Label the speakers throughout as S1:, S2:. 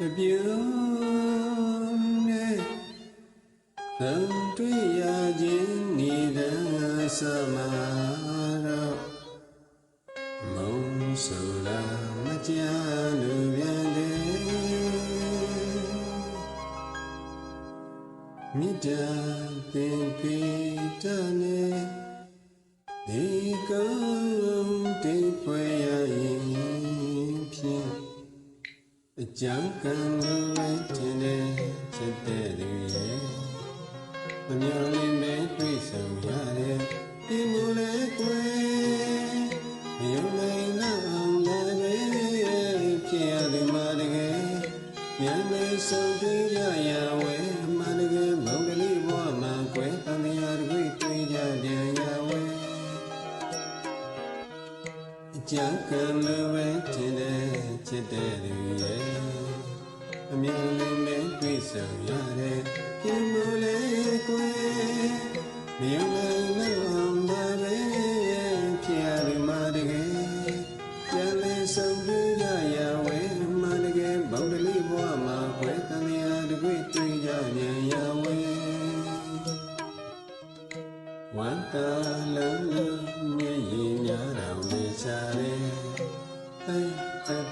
S1: တပြုံးနဲ့သံတွေ့ရခြင်းနေတဲ့သမတော့မုံဆိုလာမကြလို့ပြန်တယ်မိတ္တာသင်္အကြောင်းကံလိုပဲတင်တယ်ချက်တဲ့သူရဲ့မမျော်လင့်ပဲတွေ့ဆုံရတယ်ဒီမူလဲကွယ်မယုံနိုင်တော့အောင်လည်းပဲဖြစ်ရဒီမှာတကယ်မြန်ပဲဆုံးတွေ့ ကြံကံလိုပဲထင်တယ်ချစ်တဲ့သူရဲ့အမြင်လေးနဲ့တွေ့ဆုံရတယ်ဒီမူလေးကွယ်မြင်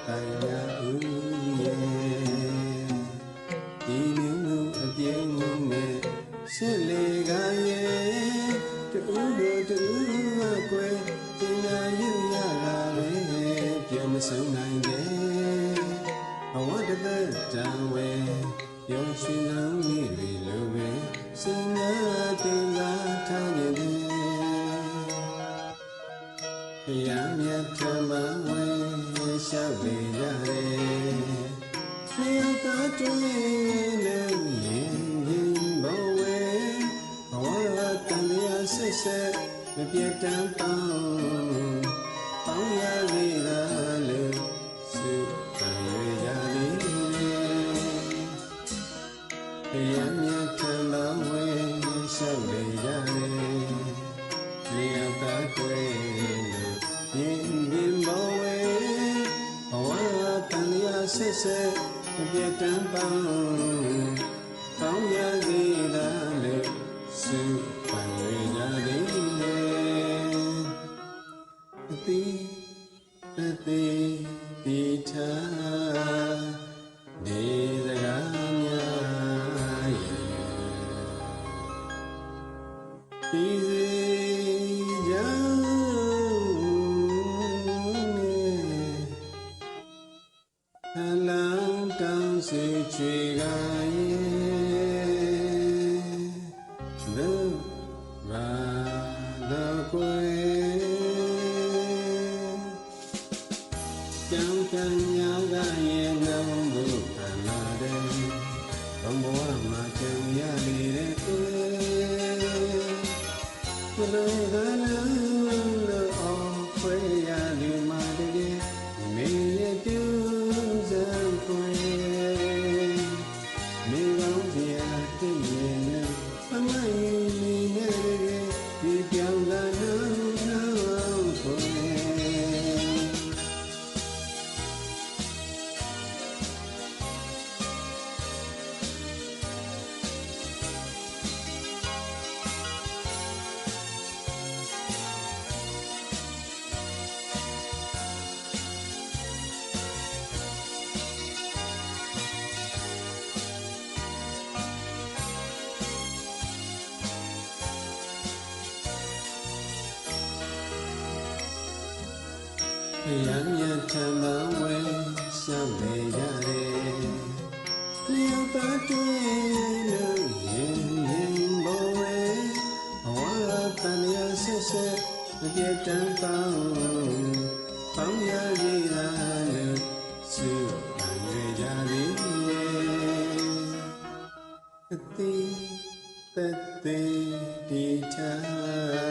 S1: တက်တိုင်ရဦးရဲ့ဒီမျိုးမျိုးအပြင်းမျိုးနဲ့ရှစ်လေကရဲ့တူတို့တူကကွယ်ကျင်ညာယူရတာပဲပြောမဆုံးနိုင်တဲ့ဘဝတသက်တံဝဲရောရှင်လုံးကြီးတွေလိုပဲစင်နာတင်သာထားနေတယ်ဘု ဆက်ဆက်မပြတ်တမ်းပေါင်းပေါင်းရသေးတာလို့စုတန်ရကြသည်ဘုရားမြတ်ထံတော်ဝဲလျှောက်လေရတယ်လျောက်တာကွယ်လို့မြင်မြင်ဘဝဲဘဝတန်ရာဆက်ဆက်မ ပြတ်တမ်းပေါင်းကောင်းရသေးတာလို့စုပန်ရကြသည်လေအတိအတိတိထားဒီစကားများရဲ့ဒီစီကြောင့်အလောင်း တောင်းစီချွေကရဲ့ဘုရားတော်ကွယ်ကြော ဘုရားမြတ်ထံမှာဝဲရှောက်လေရတယ်။လျောက်ပါတွေ့လို့ရင်ရင်ဘောဝဲဘဝတန်ရဆက်ဆက်မပြတ်တမ်းပေါင်းပေါင်းရည်လာလို့စုပန်ရကြသည်အတိတတိတိထာ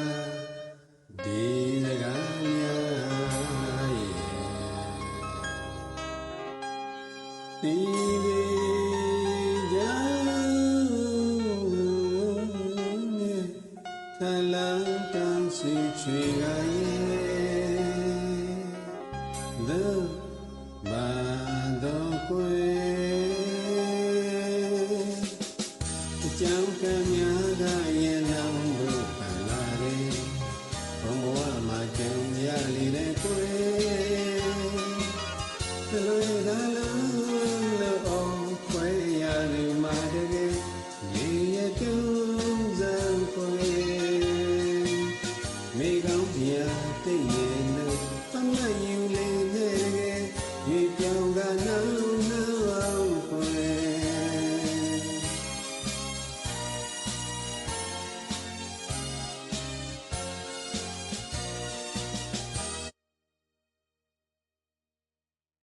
S1: Talantan si chigaye The bado kwe Chao kamya gaya nam rupanare Pomoa ma kya li le kwe